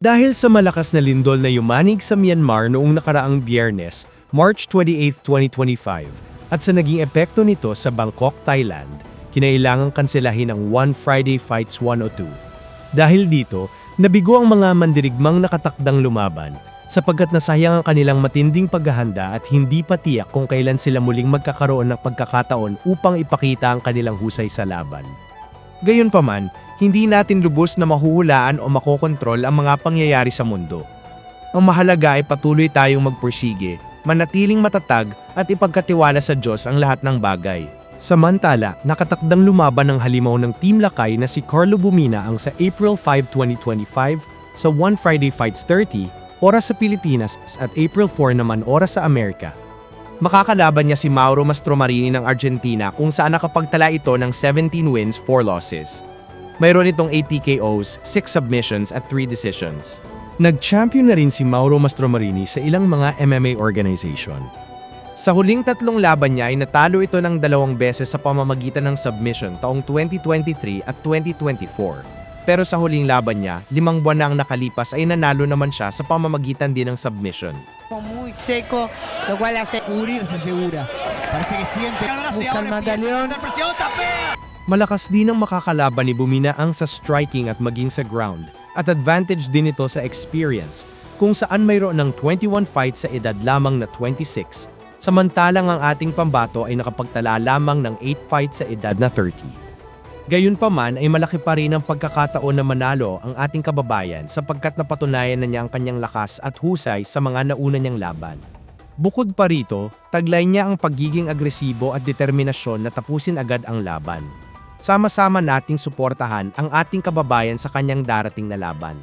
Dahil sa malakas na lindol na yumanig sa Myanmar noong nakaraang biyernes, March 28, 2025, at sa naging epekto nito sa Bangkok, Thailand, kinailangang kanselahin ang One Friday Fights 102. Dahil dito, nabigo ang mga mandirigmang nakatakdang lumaban, sapagkat nasayang ang kanilang matinding paghahanda at hindi pa tiyak kung kailan sila muling magkakaroon ng pagkakataon upang ipakita ang kanilang husay sa laban. Gayunpaman, hindi natin lubos na mahuhulaan o makokontrol ang mga pangyayari sa mundo. Ang mahalaga ay patuloy tayong magpursige, manatiling matatag at ipagkatiwala sa Diyos ang lahat ng bagay. Samantala, nakatakdang lumaban ng halimaw ng Team Lakay na si Carlo Bumina ang sa April 5, 2025 sa One Friday Fights 30, oras sa Pilipinas at April 4 naman oras sa Amerika. Makakalaban niya si Mauro Mastromarini ng Argentina kung saan nakapagtala ito ng 17 wins, 4 losses. Mayroon itong 8 TKOs, 6 submissions at 3 decisions. Nag-champion na rin si Mauro Mastromarini sa ilang mga MMA organization. Sa huling tatlong laban niya ay natalo ito ng dalawang beses sa pamamagitan ng submission taong 2023 at 2024. Pero sa huling laban niya, limang buwan na ang nakalipas ay nanalo naman siya sa pamamagitan din ng submission. muy seco, lo cual hace cubrir, se asegura. Parece que siente. busca el medallón. Malakas din ang makakalaban ni Bumina ang sa striking at maging sa ground, at advantage din ito sa experience, kung saan mayroon ng 21 fights sa edad lamang na 26, samantalang ang ating pambato ay nakapagtala lamang ng 8 fights sa edad na 30. Gayunpaman ay malaki pa rin ang pagkakataon na manalo ang ating kababayan sapagkat napatunayan na niya ang kanyang lakas at husay sa mga nauna niyang laban. Bukod pa rito, taglay niya ang pagiging agresibo at determinasyon na tapusin agad ang laban. Sama-sama nating suportahan ang ating kababayan sa kanyang darating na laban.